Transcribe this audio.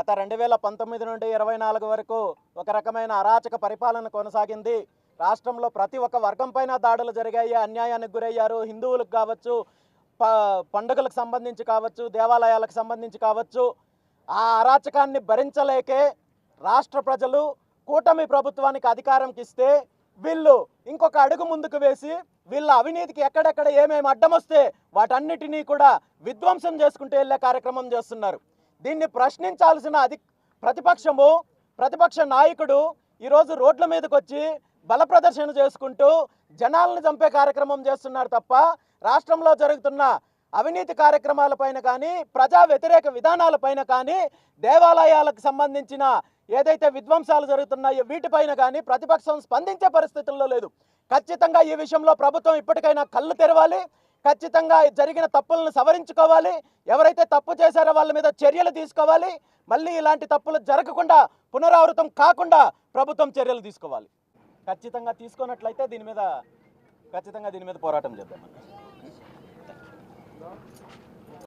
గత రెండు వేల పంతొమ్మిది నుండి ఇరవై నాలుగు వరకు ఒక రకమైన అరాచక పరిపాలన కొనసాగింది. రాష్ట్రంలో ప్రతి ఒక్క వర్గం పైన దాడులు జరిగాయి. అన్యాయానికి గురయ్యారు. హిందువులకు కావచ్చు ప పండుగలకు సంబంధించి కావచ్చు దేవాలయాలకు సంబంధించి కావచ్చు. ఆ అరాచకాన్ని భరించలేకే రాష్ట్ర ప్రజలు కూటమి ప్రభుత్వానికి అధికారంకి ఇస్తే వీళ్ళు ఇంకొక అడుగు ముందుకు వేసి వీళ్ళ అవినీతికి ఎక్కడెక్కడ ఏమేమి అడ్డం వస్తే వాటన్నిటినీ కూడా విధ్వంసం చేసుకుంటూ వెళ్ళే కార్యక్రమం చేస్తున్నారు. దీన్ని ప్రశ్నించాల్సిన అధి ప్రతిపక్షము ప్రతిపక్ష నాయకుడు ఈరోజు రోడ్ల మీదకి వచ్చి బల ప్రదర్శన చేసుకుంటూ జనాలను చంపే కార్యక్రమం చేస్తున్నారు తప్ప రాష్ట్రంలో జరుగుతున్న అవినీతి కార్యక్రమాలపైన కానీ ప్రజా వ్యతిరేక విధానాలపైన కానీ దేవాలయాలకు సంబంధించిన ఏదైతే విధ్వంసాలు జరుగుతున్నాయో వీటిపైన కానీ ప్రతిపక్షం స్పందించే పరిస్థితుల్లో లేదు. ఖచ్చితంగా ఈ విషయంలో ప్రభుత్వం ఇప్పటికైనా కళ్ళు తెరవాలి. ఖచ్చితంగా జరిగిన తప్పులను సవరించుకోవాలి. ఎవరైతే తప్పు చేశారో వాళ్ళ మీద చర్యలు తీసుకోవాలి. మళ్ళీ ఇలాంటి తప్పులు జరగకుండా పునరావృతం కాకుండా ప్రభుత్వం చర్యలు తీసుకోవాలి. ఖచ్చితంగా తీసుకున్నట్లయితే దీని మీద ఖచ్చితంగా దీని మీద పోరాటం చేద్దాం